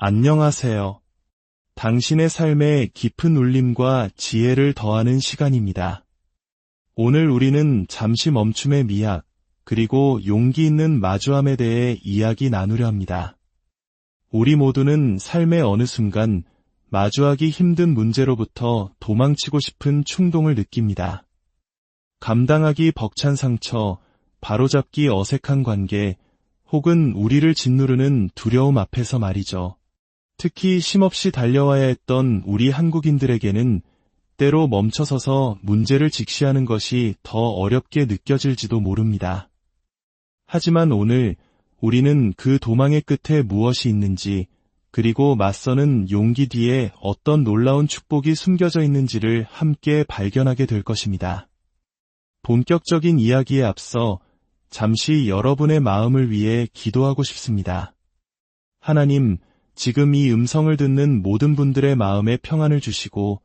안녕하세요. 당신의 삶에 깊은 울림과 지혜를 더하는 시간입니다. 오늘 우리는 잠시 멈춤의 미학, 그리고 용기 있는 마주함에 대해 이야기 나누려 합니다. 우리 모두는 삶의 어느 순간 마주하기 힘든 문제로부터 도망치고 싶은 충동을 느낍니다. 감당하기 벅찬 상처, 바로잡기 어색한 관계, 혹은 우리를 짓누르는 두려움 앞에서 말이죠. 특히 쉼없이 달려와야 했던 우리 한국인들에게는 때로 멈춰서서 문제를 직시하는 것이 더 어렵게 느껴질지도 모릅니다. 하지만 오늘 우리는 그 도망의 끝에 무엇이 있는지, 그리고 맞서는 용기 뒤에 어떤 놀라운 축복이 숨겨져 있는지를 함께 발견하게 될 것입니다. 본격적인 이야기에 앞서 잠시 여러분의 마음을 위해 기도하고 싶습니다. 하나님, 지금 이 음성을 듣는 모든 분들의 마음에 평안을 주시고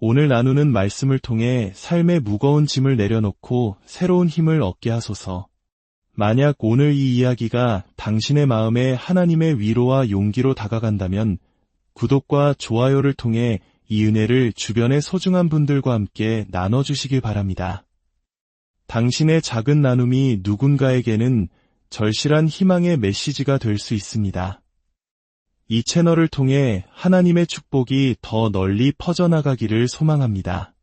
오늘 나누는 말씀을 통해 삶의 무거운 짐을 내려놓고 새로운 힘을 얻게 하소서. 만약 오늘 이 이야기가 당신의 마음에 하나님의 위로와 용기로 다가간다면 구독과 좋아요를 통해 이 은혜를 주변의 소중한 분들과 함께 나눠주시길 바랍니다. 당신의 작은 나눔이 누군가에게는 절실한 희망의 메시지가 될 수 있습니다. 이 채널을 통해 하나님의 축복이 더 널리 퍼져나가기를 소망합니다.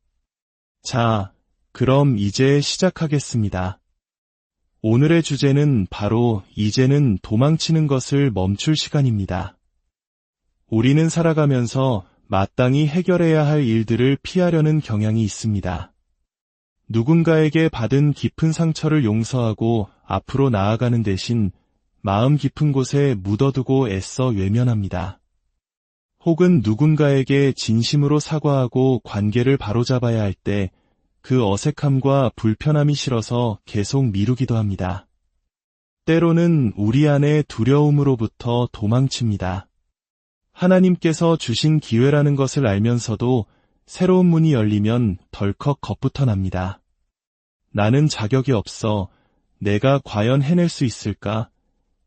자, 그럼 이제 시작하겠습니다. 오늘의 주제는 바로 이제는 도망치는 것을 멈출 시간입니다. 우리는 살아가면서 마땅히 해결해야 할 일들을 피하려는 경향이 있습니다. 누군가에게 받은 깊은 상처를 용서하고 앞으로 나아가는 대신 마음 깊은 곳에 묻어두고 애써 외면합니다. 혹은 누군가에게 진심으로 사과하고 관계를 바로잡아야 할 때 그 어색함과 불편함이 싫어서 계속 미루기도 합니다. 때로는 우리 안의 두려움으로부터 도망칩니다. 하나님께서 주신 기회라는 것을 알면서도 새로운 문이 열리면 덜컥 겁부터 납니다. 나는 자격이 없어 내가 과연 해낼 수 있을까?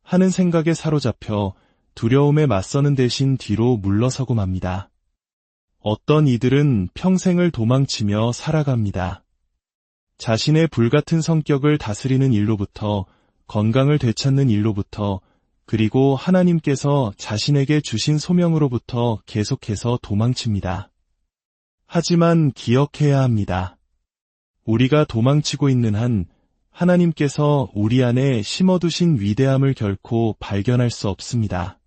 하는 생각에 사로잡혀 두려움에 맞서는 대신 뒤로 물러서고 맙니다. 어떤 이들은 평생을 도망치며 살아갑니다. 자신의 불같은 성격을 다스리는 일로부터 건강을 되찾는 일로부터 그리고 하나님께서 자신에게 주신 소명으로부터 계속해서 도망칩니다. 하지만 기억해야 합니다. 우리가 도망치고 있는 한 하나님께서 우리 안에 심어두신 위대함을 결코 발견할 수 없습니다.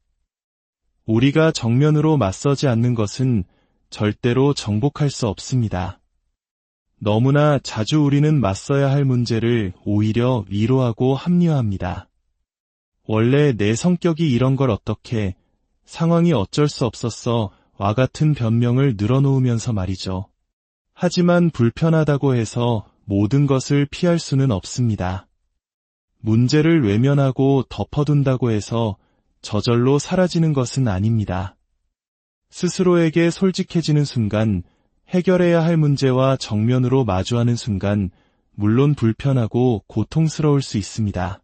우리가 정면으로 맞서지 않는 것은 절대로 정복할 수 없습니다. 너무나 자주 우리는 맞서야 할 문제를 오히려 위로하고 합리화합니다. 원래 내 성격이 이런 걸 어떻게, 상황이 어쩔 수 없었어 와 같은 변명을 늘어놓으면서 말이죠. 하지만 불편하다고 해서 모든 것을 피할 수는 없습니다. 문제를 외면하고 덮어둔다고 해서 저절로 사라지는 것은 아닙니다. 스스로에게 솔직해지는 순간 해결해야 할 문제와 정면으로 마주하는 순간 물론 불편하고 고통스러울 수 있습니다.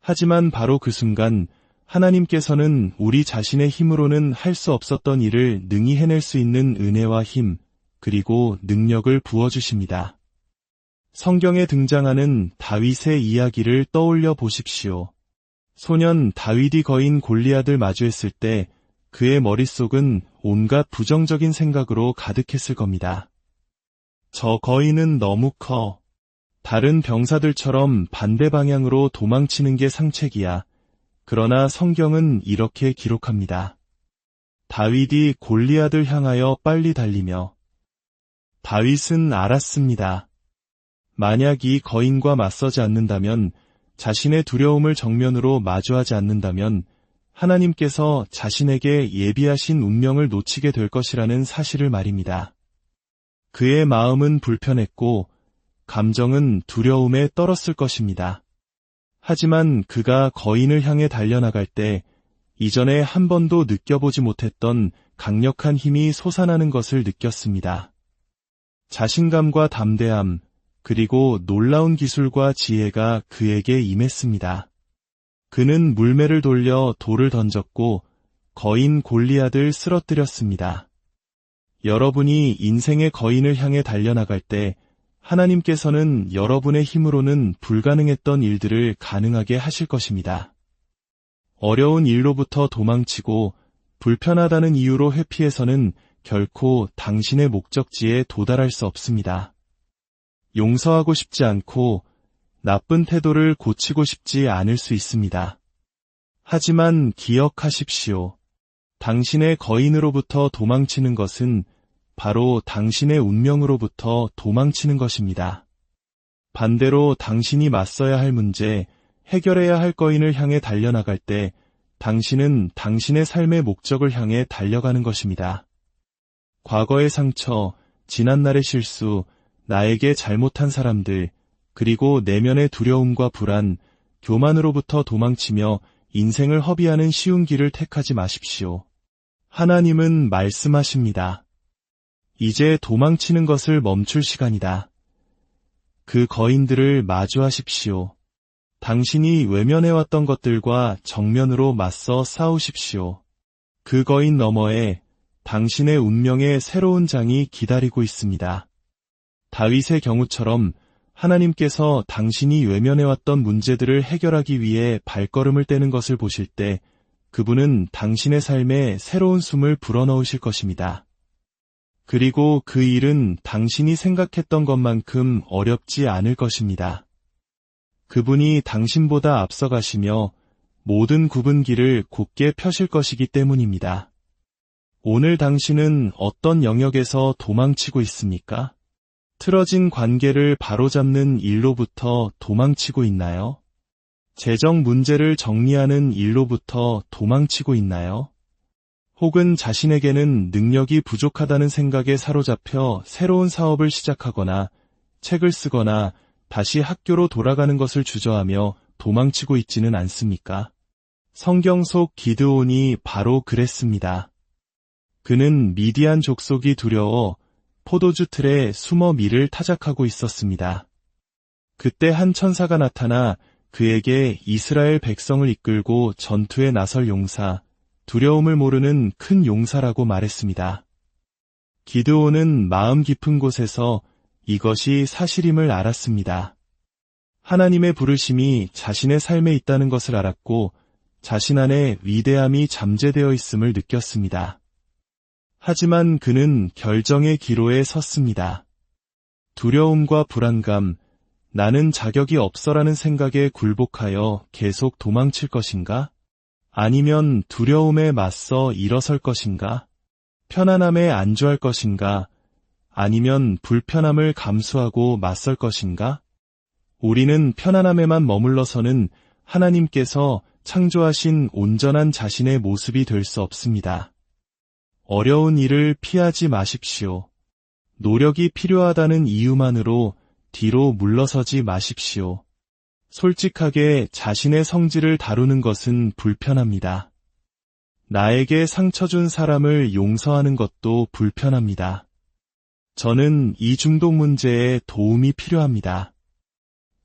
하지만 바로 그 순간 하나님께서는 우리 자신의 힘으로는 할 수 없었던 일을 능히 해낼 수 있는 은혜와 힘, 그리고 능력을 부어주십니다. 성경에 등장하는 다윗의 이야기를 떠올려 보십시오. 소년 다윗이 거인 골리앗을 마주했을 때 그의 머릿속은 온갖 부정적인 생각으로 가득했을 겁니다. 저 거인은 너무 커. 다른 병사들처럼 반대 방향으로 도망치는 게 상책이야. 그러나 성경은 이렇게 기록합니다. 다윗이 골리앗을 향하여 빨리 달리며 다윗은 알았습니다. 만약 이 거인과 맞서지 않는다면 자신의 두려움을 정면으로 마주하지 않는다면 하나님께서 자신에게 예비하신 운명을 놓치게 될 것이라는 사실을 말입니다. 그의 마음은 불편했고 감정은 두려움에 떨었을 것입니다. 하지만 그가 거인을 향해 달려나갈 때 이전에 한 번도 느껴보지 못했던 강력한 힘이 솟아나는 것을 느꼈습니다. 자신감과 담대함, 그리고 놀라운 기술과 지혜가 그에게 임했습니다. 그는 물매를 돌려 돌을 던졌고 거인 골리앗을 쓰러뜨렸습니다. 여러분이 인생의 거인을 향해 달려나갈 때 하나님께서는 여러분의 힘으로는 불가능했던 일들을 가능하게 하실 것입니다. 어려운 일로부터 도망치고 불편하다는 이유로 회피해서는 결코 당신의 목적지에 도달할 수 없습니다. 용서하고 싶지 않고 나쁜 태도를 고치고 싶지 않을 수 있습니다. 하지만 기억하십시오. 당신의 거인으로부터 도망치는 것은 바로 당신의 운명으로부터 도망치는 것입니다. 반대로 당신이 맞서야 할 문제, 해결해야 할 거인을 향해 달려나갈 때 당신은 당신의 삶의 목적을 향해 달려가는 것입니다. 과거의 상처, 지난날의 실수, 나에게 잘못한 사람들, 그리고 내면의 두려움과 불안, 교만으로부터 도망치며 인생을 허비하는 쉬운 길을 택하지 마십시오. 하나님은 말씀하십니다. 이제 도망치는 것을 멈출 시간이다. 그 거인들을 마주하십시오. 당신이 외면해왔던 것들과 정면으로 맞서 싸우십시오. 그 거인 너머에 당신의 운명의 새로운 장이 기다리고 있습니다. 다윗의 경우처럼 하나님께서 당신이 외면해왔던 문제들을 해결하기 위해 발걸음을 떼는 것을 보실 때 그분은 당신의 삶에 새로운 숨을 불어넣으실 것입니다. 그리고 그 일은 당신이 생각했던 것만큼 어렵지 않을 것입니다. 그분이 당신보다 앞서가시며 모든 굽은 길을 곧게 펴실 것이기 때문입니다. 오늘 당신은 어떤 영역에서 도망치고 있습니까? 틀어진 관계를 바로잡는 일로부터 도망치고 있나요? 재정 문제를 정리하는 일로부터 도망치고 있나요? 혹은 자신에게는 능력이 부족하다는 생각에 사로잡혀 새로운 사업을 시작하거나 책을 쓰거나 다시 학교로 돌아가는 것을 주저하며 도망치고 있지는 않습니까? 성경 속 기드온이 바로 그랬습니다. 그는 미디안 족속이 두려워 포도주 틀에 숨어 밀을 타작하고 있었습니다. 그때 한 천사가 나타나 그에게 이스라엘 백성을 이끌고 전투에 나설 용사, 두려움을 모르는 큰 용사라고 말했습니다. 기드온은 마음 깊은 곳에서 이것이 사실임을 알았습니다. 하나님의 부르심이 자신의 삶에 있다는 것을 알았고 자신 안에 위대함이 잠재되어 있음을 느꼈습니다. 하지만 그는 결정의 기로에 섰습니다. 두려움과 불안감, 나는 자격이 없어라는 생각에 굴복하여 계속 도망칠 것인가? 아니면 두려움에 맞서 일어설 것인가? 편안함에 안주할 것인가? 아니면 불편함을 감수하고 맞설 것인가? 우리는 편안함에만 머물러서는 하나님께서 창조하신 온전한 자신의 모습이 될 수 없습니다. 어려운 일을 피하지 마십시오. 노력이 필요하다는 이유만으로 뒤로 물러서지 마십시오. 솔직하게 자신의 성질을 다루는 것은 불편합니다. 나에게 상처 준 사람을 용서하는 것도 불편합니다. 저는 이 중독 문제에 도움이 필요합니다.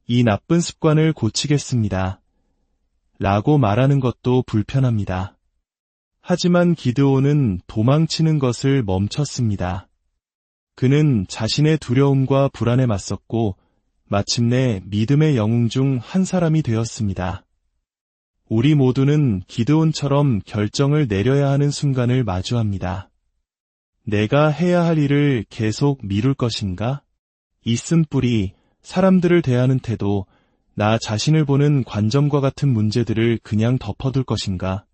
이 나쁜 습관을 고치겠습니다. 라고 말하는 것도 불편합니다. 하지만 기드온은 도망치는 것을 멈췄습니다. 그는 자신의 두려움과 불안에 맞섰고 마침내 믿음의 영웅 중 한 사람이 되었습니다. 우리 모두는 기드온처럼 결정을 내려야 하는 순간을 마주합니다. 내가 해야 할 일을 계속 미룰 것인가? 있음 뿌리, 사람들을 대하는 태도, 나 자신을 보는 관점과 같은 문제들을 그냥 덮어둘 것인가?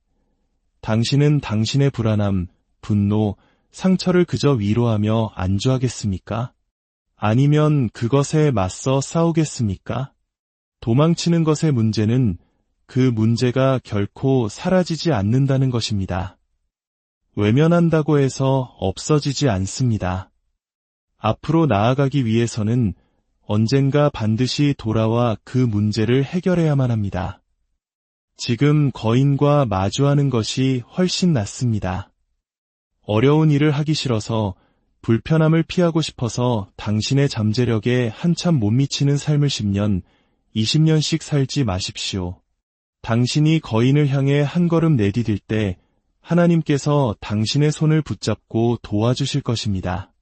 당신은 당신의 불안함, 분노, 상처를 그저 위로하며 안주하겠습니까? 아니면 그것에 맞서 싸우겠습니까? 도망치는 것의 문제는 그 문제가 결코 사라지지 않는다는 것입니다. 외면한다고 해서 없어지지 않습니다. 앞으로 나아가기 위해서는 언젠가 반드시 돌아와 그 문제를 해결해야만 합니다. 지금 거인과 마주하는 것이 훨씬 낫습니다. 어려운 일을 하기 싫어서 불편함을 피하고 싶어서 당신의 잠재력에 한참 못 미치는 삶을 10년, 20년씩 살지 마십시오. 당신이 거인을 향해 한 걸음 내디딜 때 하나님께서 당신의 손을 붙잡고 도와주실 것입니다.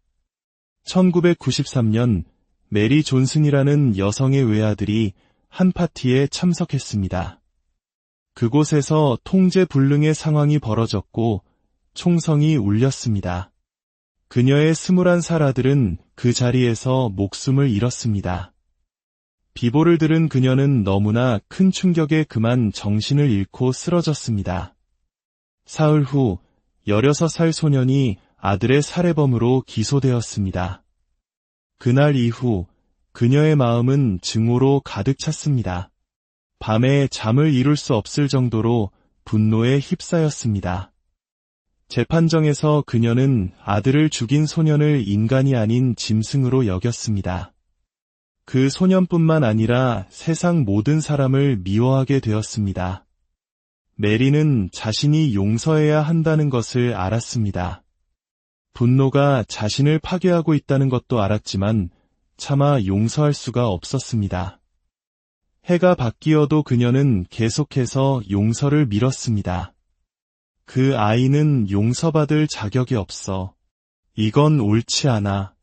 1993년 메리 존슨이라는 여성의 외아들이 한 파티에 참석했습니다. 그곳에서 통제 불능의 상황이 벌어졌고 총성이 울렸습니다. 그녀의 스물한 살 아들은 그 자리에서 목숨을 잃었습니다. 비보를 들은 그녀는 너무나 큰 충격에 그만 정신을 잃고 쓰러졌습니다. 사흘 후 16살 소년이 아들의 살해범으로 기소되었습니다. 그날 이후 그녀의 마음은 증오로 가득 찼습니다. 밤에 잠을 이룰 수 없을 정도로 분노에 휩싸였습니다. 재판정에서 그녀는 아들을 죽인 소년을 인간이 아닌 짐승으로 여겼습니다. 그 소년뿐만 아니라 세상 모든 사람을 미워하게 되었습니다. 메리는 자신이 용서해야 한다는 것을 알았습니다. 분노가 자신을 파괴하고 있다는 것도 알았지만 차마 용서할 수가 없었습니다. 해가 바뀌어도 그녀는 계속해서 용서를 밀었습니다. 그 아이는 용서받을 자격이 없어. 이건 옳지 않아.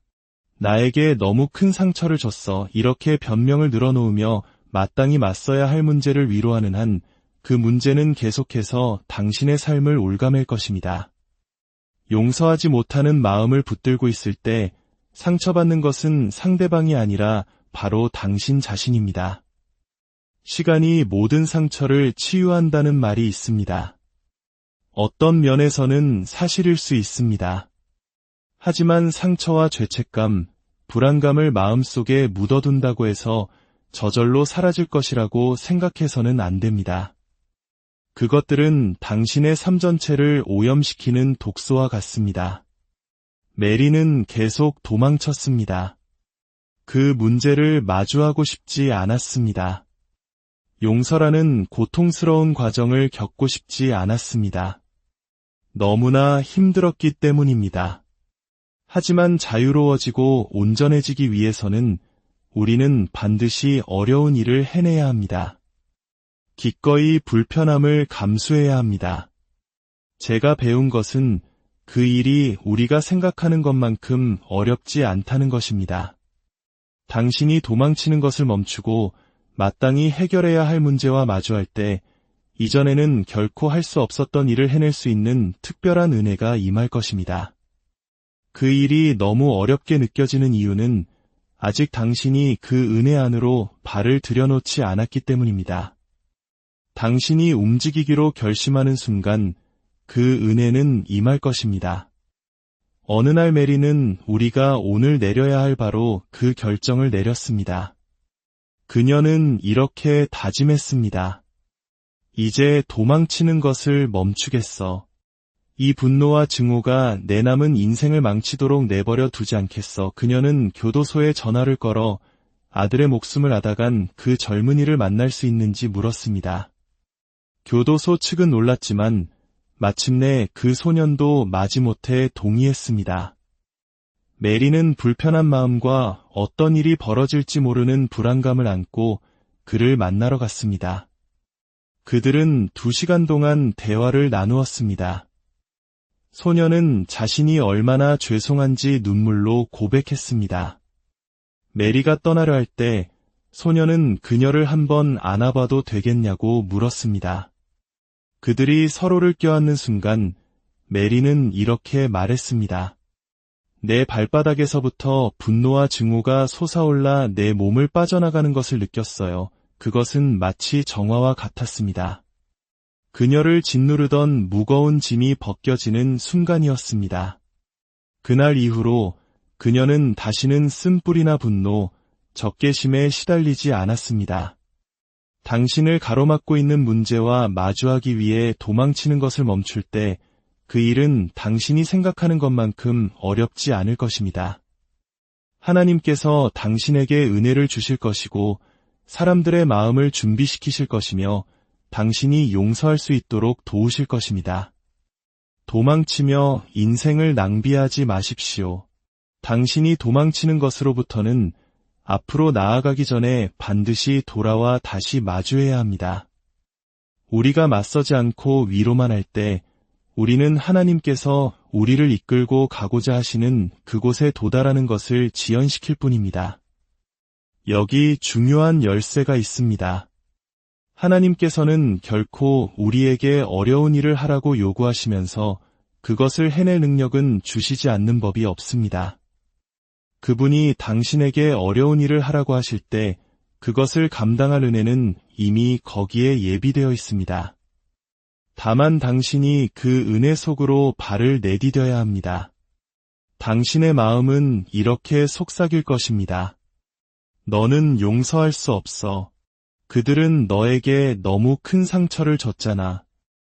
나에게 너무 큰 상처를 줬어. 이렇게 변명을 늘어놓으며 마땅히 맞서야 할 문제를 위로하는 한 그 문제는 계속해서 당신의 삶을 올가맬 것입니다. 용서하지 못하는 마음을 붙들고 있을 때 상처받는 것은 상대방이 아니라 바로 당신 자신입니다. 시간이 모든 상처를 치유한다는 말이 있습니다. 어떤 면에서는 사실일 수 있습니다. 하지만 상처와 죄책감, 불안감을 마음속에 묻어둔다고 해서 저절로 사라질 것이라고 생각해서는 안 됩니다. 그것들은 당신의 삶 전체를 오염시키는 독소와 같습니다. 메리는 계속 도망쳤습니다. 그 문제를 마주하고 싶지 않았습니다. 용서라는 고통스러운 과정을 겪고 싶지 않았습니다. 너무나 힘들었기 때문입니다. 하지만 자유로워지고 온전해지기 위해서는 우리는 반드시 어려운 일을 해내야 합니다. 기꺼이 불편함을 감수해야 합니다. 제가 배운 것은 그 일이 우리가 생각하는 것만큼 어렵지 않다는 것입니다. 당신이 도망치는 것을 멈추고 마땅히 해결해야 할 문제와 마주할 때 이전에는 결코 할 수 없었던 일을 해낼 수 있는 특별한 은혜가 임할 것입니다. 그 일이 너무 어렵게 느껴지는 이유는 아직 당신이 그 은혜 안으로 발을 들여놓지 않았기 때문입니다. 당신이 움직이기로 결심하는 순간 그 은혜는 임할 것입니다. 어느 날 메리는 우리가 오늘 내려야 할 바로 그 결정을 내렸습니다. 그녀는 이렇게 다짐했습니다. 이제 도망치는 것을 멈추겠어. 이 분노와 증오가 내 남은 인생을 망치도록 내버려 두지 않겠어. 그녀는 교도소에 전화를 걸어 아들의 목숨을 앗아간 그 젊은이를 만날 수 있는지 물었습니다. 교도소 측은 놀랐지만 마침내 그 소년도 마지못해 동의했습니다. 메리는 불편한 마음과 어떤 일이 벌어질지 모르는 불안감을 안고 그를 만나러 갔습니다. 그들은 두 시간 동안 대화를 나누었습니다. 소녀는 자신이 얼마나 죄송한지 눈물로 고백했습니다. 메리가 떠나려 할 때 소녀는 그녀를 한번 안아봐도 되겠냐고 물었습니다. 그들이 서로를 껴안는 순간 메리는 이렇게 말했습니다. 내 발바닥에서부터 분노와 증오가 솟아올라 내 몸을 빠져나가는 것을 느꼈어요. 그것은 마치 정화와 같았습니다. 그녀를 짓누르던 무거운 짐이 벗겨지는 순간이었습니다. 그날 이후로 그녀는 다시는 쓴뿌리나 분노, 적개심에 시달리지 않았습니다. 당신을 가로막고 있는 문제와 마주하기 위해 도망치는 것을 멈출 때 그 일은 당신이 생각하는 것만큼 어렵지 않을 것입니다. 하나님께서 당신에게 은혜를 주실 것이고 사람들의 마음을 준비시키실 것이며 당신이 용서할 수 있도록 도우실 것입니다. 도망치며 인생을 낭비하지 마십시오. 당신이 도망치는 것으로부터는 앞으로 나아가기 전에 반드시 돌아와 다시 마주해야 합니다. 우리가 맞서지 않고 위로만 할 때 우리는 하나님께서 우리를 이끌고 가고자 하시는 그곳에 도달하는 것을 지연시킬 뿐입니다. 여기 중요한 열쇠가 있습니다. 하나님께서는 결코 우리에게 어려운 일을 하라고 요구하시면서 그것을 해낼 능력은 주시지 않는 법이 없습니다. 그분이 당신에게 어려운 일을 하라고 하실 때 그것을 감당할 은혜는 이미 거기에 예비되어 있습니다. 다만 당신이 그 은혜 속으로 발을 내디뎌야 합니다. 당신의 마음은 이렇게 속삭일 것입니다. 너는 용서할 수 없어. 그들은 너에게 너무 큰 상처를 줬잖아.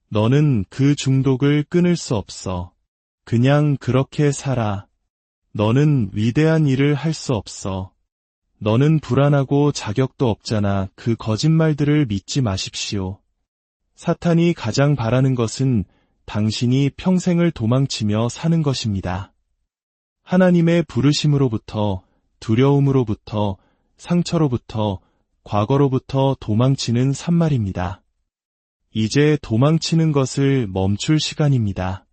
너는 그 중독을 끊을 수 없어. 그냥 그렇게 살아. 너는 위대한 일을 할 수 없어. 너는 불안하고 자격도 없잖아. 그 거짓말들을 믿지 마십시오. 사탄이 가장 바라는 것은 당신이 평생을 도망치며 사는 것입니다. 하나님의 부르심으로부터, 두려움으로부터, 상처로부터, 과거로부터 도망치는 산말입니다. 이제 도망치는 것을 멈출 시간입니다.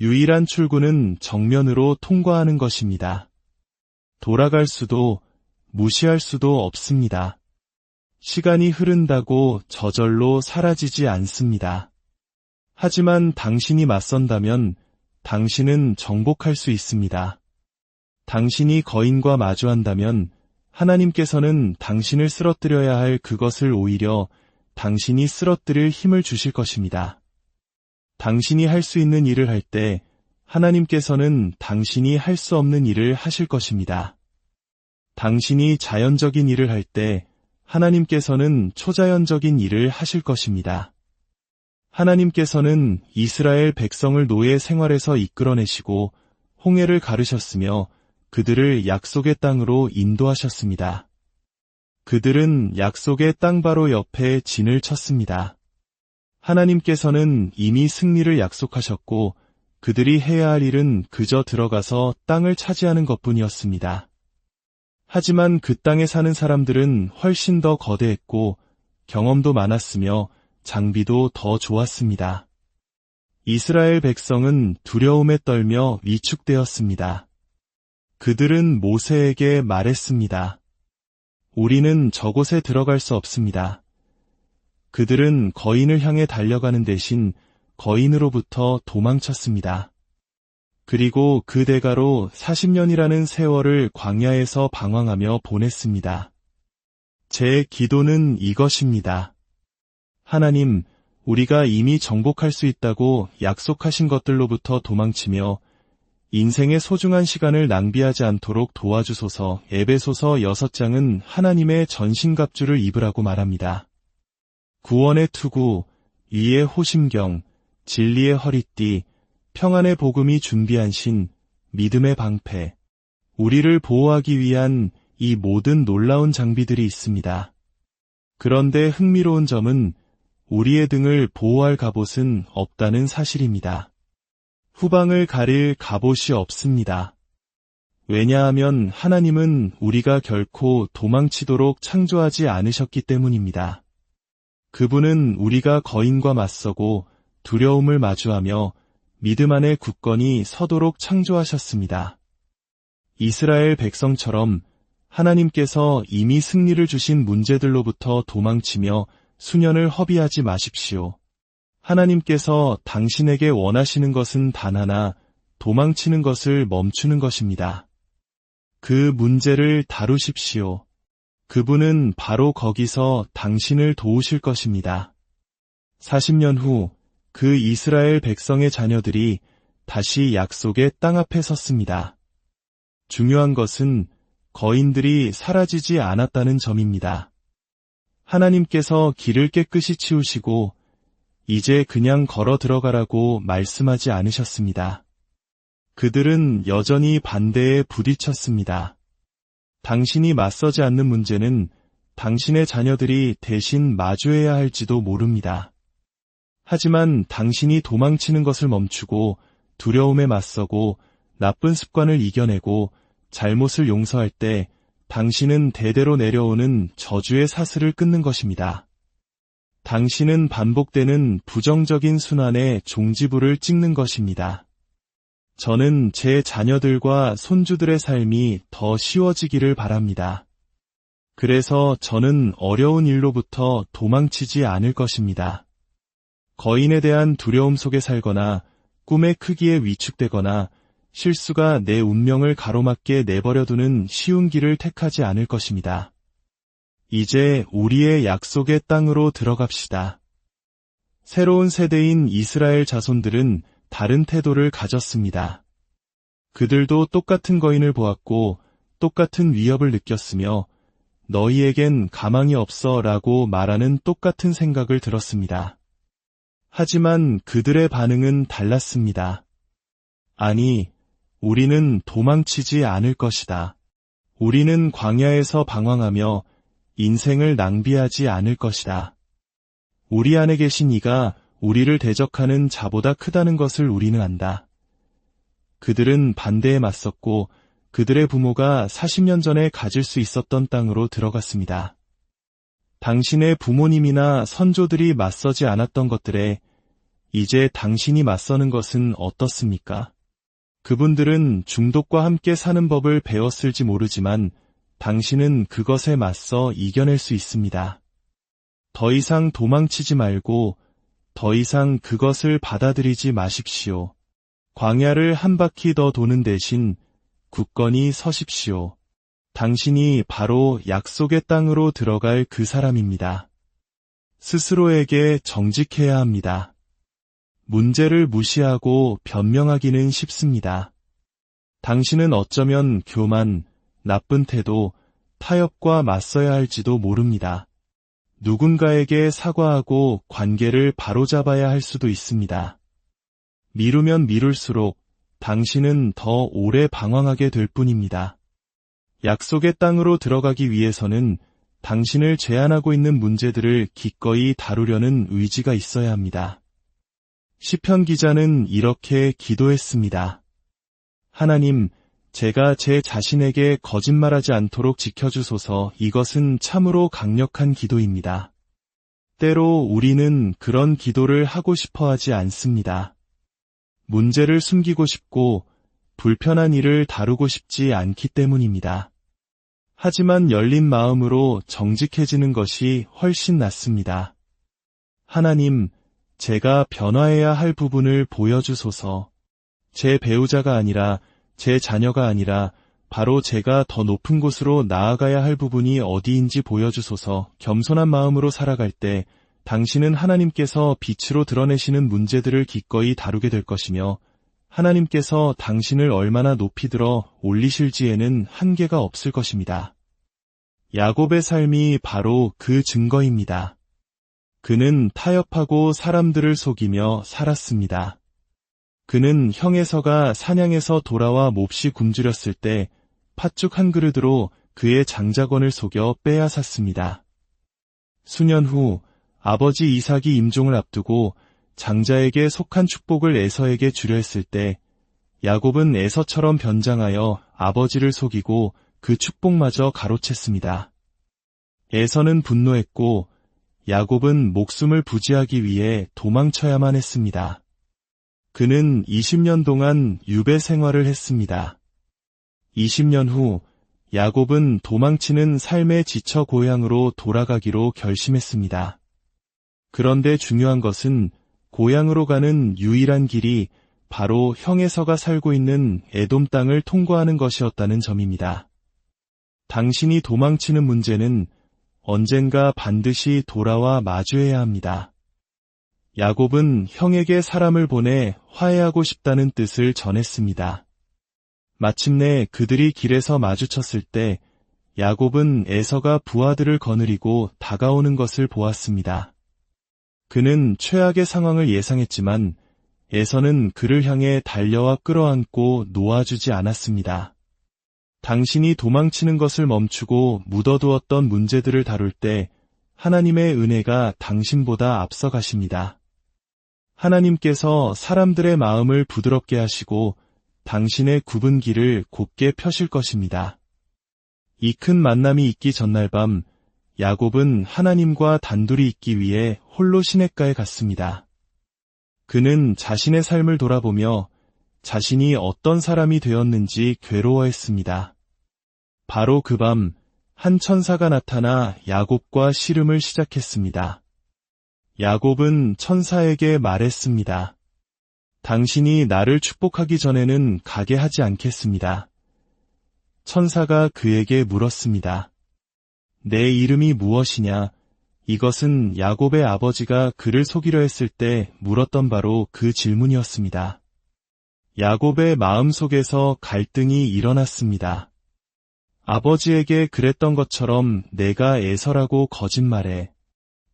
유일한 출구는 정면으로 통과하는 것입니다. 돌아갈 수도 무시할 수도 없습니다. 시간이 흐른다고 저절로 사라지지 않습니다. 하지만 당신이 맞선다면 당신은 정복할 수 있습니다. 당신이 거인과 마주한다면 하나님께서는 당신을 쓰러뜨려야 할 그것을 오히려 당신이 쓰러뜨릴 힘을 주실 것입니다. 당신이 할 수 있는 일을 할 때 하나님께서는 당신이 할 수 없는 일을 하실 것입니다. 당신이 자연적인 일을 할때 하나님께서는 초자연적인 일을 하실 것입니다. 하나님께서는 이스라엘 백성을 노예 생활에서 이끌어내시고 홍해를 가르셨으며 그들을 약속의 땅으로 인도하셨습니다. 그들은 약속의 땅 바로 옆에 진을 쳤습니다. 하나님께서는 이미 승리를 약속하셨고 그들이 해야 할 일은 그저 들어가서 땅을 차지하는 것뿐이었습니다. 하지만 그 땅에 사는 사람들은 훨씬 더 거대했고 경험도 많았으며 장비도 더 좋았습니다. 이스라엘 백성은 두려움에 떨며 위축되었습니다. 그들은 모세에게 말했습니다. 우리는 저곳에 들어갈 수 없습니다. 그들은 거인을 향해 달려가는 대신 거인으로부터 도망쳤습니다. 그리고 그 대가로 40년이라는 세월을 광야에서 방황하며 보냈습니다. 제 기도는 이것입니다. 하나님, 우리가 이미 정복할 수 있다고 약속하신 것들로부터 도망치며 인생의 소중한 시간을 낭비하지 않도록 도와주소서 에베소서 6장은 하나님의 전신갑주를 입으라고 말합니다. 구원의 투구, 위의 호심경, 진리의 허리띠, 평안의 복음이 준비한 신, 믿음의 방패, 우리를 보호하기 위한 이 모든 놀라운 장비들이 있습니다. 그런데 흥미로운 점은 우리의 등을 보호할 갑옷은 없다는 사실입니다. 후방을 가릴 갑옷이 없습니다. 왜냐하면 하나님은 우리가 결코 도망치도록 창조하지 않으셨기 때문입니다. 그분은 우리가 거인과 맞서고 두려움을 마주하며 믿음 안에 굳건히 서도록 창조하셨습니다. 이스라엘 백성처럼 하나님께서 이미 승리를 주신 문제들로부터 도망치며 수년을 허비하지 마십시오. 하나님께서 당신에게 원하시는 것은 단 하나, 도망치는 것을 멈추는 것입니다. 그 문제를 다루십시오. 그분은 바로 거기서 당신을 도우실 것입니다. 40년 후 그 이스라엘 백성의 자녀들이 다시 약속의 땅 앞에 섰습니다. 중요한 것은 거인들이 사라지지 않았다는 점입니다. 하나님께서 길을 깨끗이 치우시고 이제 그냥 걸어 들어가라고 말씀하지 않으셨습니다. 그들은 여전히 반대에 부딪혔습니다. 당신이 맞서지 않는 문제는 당신의 자녀들이 대신 마주해야 할지도 모릅니다. 하지만 당신이 도망치는 것을 멈추고 두려움에 맞서고 나쁜 습관을 이겨내고 잘못을 용서할 때 당신은 대대로 내려오는 저주의 사슬을 끊는 것입니다. 당신은 반복되는 부정적인 순환의 종지부를 찍는 것입니다. 저는 제 자녀들과 손주들의 삶이 더 쉬워지기를 바랍니다. 그래서 저는 어려운 일로부터 도망치지 않을 것입니다. 거인에 대한 두려움 속에 살거나 꿈의 크기에 위축되거나 실수가 내 운명을 가로막게 내버려두는 쉬운 길을 택하지 않을 것입니다. 이제 우리의 약속의 땅으로 들어갑시다. 새로운 세대인 이스라엘 자손들은 다른 태도를 가졌습니다. 그들도 똑같은 거인을 보았고 똑같은 위협을 느꼈으며 너희에겐 가망이 없어 라고 말하는 똑같은 생각을 들었습니다. 하지만 그들의 반응은 달랐습니다. 아니, 우리는 도망치지 않을 것이다. 우리는 광야에서 방황하며 인생을 낭비하지 않을 것이다. 우리 안에 계신 이가 우리를 대적하는 자보다 크다는 것을 우리는 안다. 그들은 반대에 맞섰고 그들의 부모가 40년 전에 가질 수 있었던 땅으로 들어갔습니다. 당신의 부모님이나 선조들이 맞서지 않았던 것들에 이제 당신이 맞서는 것은 어떻습니까? 그분들은 중독과 함께 사는 법을 배웠을지 모르지만 당신은 그것에 맞서 이겨낼 수 있습니다. 더 이상 도망치지 말고 더 이상 그것을 받아들이지 마십시오. 광야를 한 바퀴 더 도는 대신 굳건히 서십시오. 당신이 바로 약속의 땅으로 들어갈 그 사람입니다. 스스로에게 정직해야 합니다. 문제를 무시하고 변명하기는 쉽습니다. 당신은 어쩌면 교만, 나쁜 태도, 타협과 맞서야 할지도 모릅니다. 누군가에게 사과하고 관계를 바로잡아야 할 수도 있습니다. 미루면 미룰수록 당신은 더 오래 방황하게 될 뿐입니다. 약속의 땅으로 들어가기 위해서는 당신을 제한하고 있는 문제들을 기꺼이 다루려는 의지가 있어야 합니다. 시편 기자는 이렇게 기도했습니다. 하나님, 제가 제 자신에게 거짓말하지 않도록 지켜주소서 이것은 참으로 강력한 기도입니다. 때로 우리는 그런 기도를 하고 싶어 하지 않습니다. 문제를 숨기고 싶고 불편한 일을 다루고 싶지 않기 때문입니다. 하지만 열린 마음으로 정직해지는 것이 훨씬 낫습니다. 하나님, 제가 변화해야 할 부분을 보여주소서. 제 배우자가 아니라 제 자녀가 아니라 바로 제가 더 높은 곳으로 나아가야 할 부분이 어디인지 보여주소서 겸손한 마음으로 살아갈 때 당신은 하나님께서 빛으로 드러내시는 문제들을 기꺼이 다루게 될 것이며 하나님께서 당신을 얼마나 높이 들어 올리실지에는 한계가 없을 것입니다. 야곱의 삶이 바로 그 증거입니다. 그는 타협하고 사람들을 속이며 살았습니다. 그는 형에서가 사냥에서 돌아와 몹시 굶주렸을 때 팥죽 한 그릇으로 그의 장자권을 속여 빼앗았습니다. 수년 후 아버지 이삭이 임종을 앞두고 장자에게 속한 축복을 에서에게 주려 했을 때 야곱은 에서처럼 변장하여 아버지를 속이고 그 축복마저 가로챘습니다. 에서는 분노했고 야곱은 목숨을 부지하기 위해 도망쳐야만 했습니다. 그는 20년 동안 유배 생활을 했습니다. 20년 후 야곱은 도망치는 삶에 지쳐 고향으로 돌아가기로 결심했습니다. 그런데 중요한 것은 고향으로 가는 유일한 길이 바로 형에서가 살고 있는 에돔 땅을 통과하는 것이었다는 점입니다. 당신이 도망치는 문제는 언젠가 반드시 돌아와 마주해야 합니다. 야곱은 형에게 사람을 보내 화해하고 싶다는 뜻을 전했습니다. 마침내 그들이 길에서 마주쳤을 때 야곱은 에서가 부하들을 거느리고 다가오는 것을 보았습니다. 그는 최악의 상황을 예상했지만 에서는 그를 향해 달려와 끌어안고 놓아주지 않았습니다. 당신이 도망치는 것을 멈추고 묻어두었던 문제들을 다룰 때 하나님의 은혜가 당신보다 앞서가십니다. 하나님께서 사람들의 마음을 부드럽게 하시고 당신의 굽은 길을 곱게 펴실 것입니다. 이 큰 만남이 있기 전날 밤 야곱은 하나님과 단둘이 있기 위해 홀로 시냇가에 갔습니다. 그는 자신의 삶을 돌아보며 자신이 어떤 사람이 되었는지 괴로워했습니다. 바로 그 밤, 한 천사가 나타나 야곱과 씨름을 시작했습니다. 야곱은 천사에게 말했습니다. 당신이 나를 축복하기 전에는 가게 하지 않겠습니다. 천사가 그에게 물었습니다. 내 이름이 무엇이냐? 이것은 야곱의 아버지가 그를 속이려 했을 때 물었던 바로 그 질문이었습니다. 야곱의 마음 속에서 갈등이 일어났습니다. 아버지에게 그랬던 것처럼 내가 애서라고 거짓말해.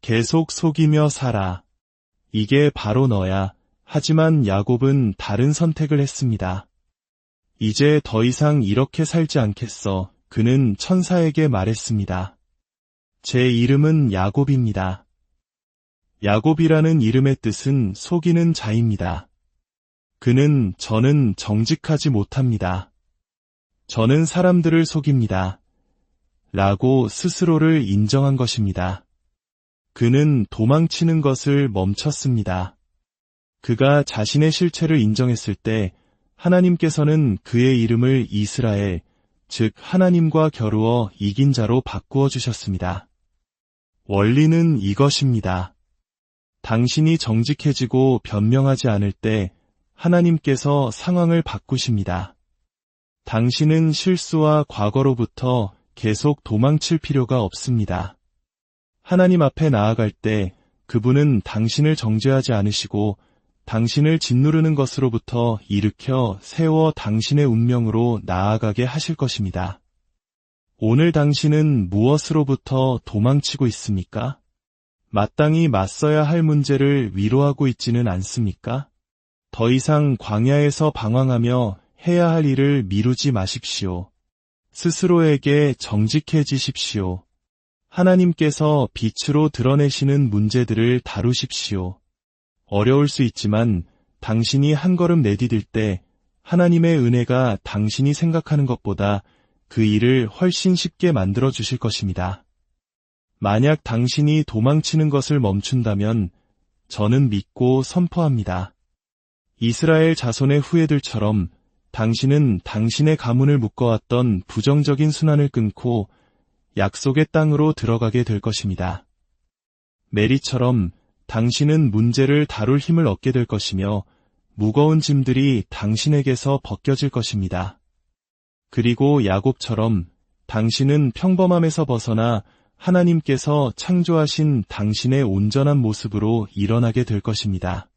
계속 속이며 살아. 이게 바로 너야. 하지만 야곱은 다른 선택을 했습니다. 이제 더 이상 이렇게 살지 않겠어. 그는 천사에게 말했습니다. 제 이름은 야곱입니다. 야곱이라는 이름의 뜻은 속이는 자입니다. 그는 저는 정직하지 못합니다. 저는 사람들을 속입니다. 라고 스스로를 인정한 것입니다. 그는 도망치는 것을 멈췄습니다. 그가 자신의 실체를 인정했을 때 하나님께서는 그의 이름을 이스라엘, 즉 하나님과 겨루어 이긴 자로 바꾸어 주셨습니다. 원리는 이것입니다. 당신이 정직해지고 변명하지 않을 때 하나님께서 상황을 바꾸십니다. 당신은 실수와 과거로부터 계속 도망칠 필요가 없습니다. 하나님 앞에 나아갈 때 그분은 당신을 정죄하지 않으시고 당신을 짓누르는 것으로부터 일으켜 세워 당신의 운명으로 나아가게 하실 것입니다. 오늘 당신은 무엇으로부터 도망치고 있습니까? 마땅히 맞서야 할 문제를 위로하고 있지는 않습니까? 더 이상 광야에서 방황하며 해야 할 일을 미루지 마십시오. 스스로에게 정직해지십시오. 하나님께서 빛으로 드러내시는 문제들을 다루십시오. 어려울 수 있지만 당신이 한 걸음 내디딜 때 하나님의 은혜가 당신이 생각하는 것보다 그 일을 훨씬 쉽게 만들어 주실 것입니다. 만약 당신이 도망치는 것을 멈춘다면 저는 믿고 선포합니다. 이스라엘 자손의 후예들처럼 당신은 당신의 가문을 묶어왔던 부정적인 순환을 끊고 약속의 땅으로 들어가게 될 것입니다. 메리처럼 당신은 문제를 다룰 힘을 얻게 될 것이며 무거운 짐들이 당신에게서 벗겨질 것입니다. 그리고 야곱처럼 당신은 평범함에서 벗어나 하나님께서 창조하신 당신의 온전한 모습으로 일어나게 될 것입니다.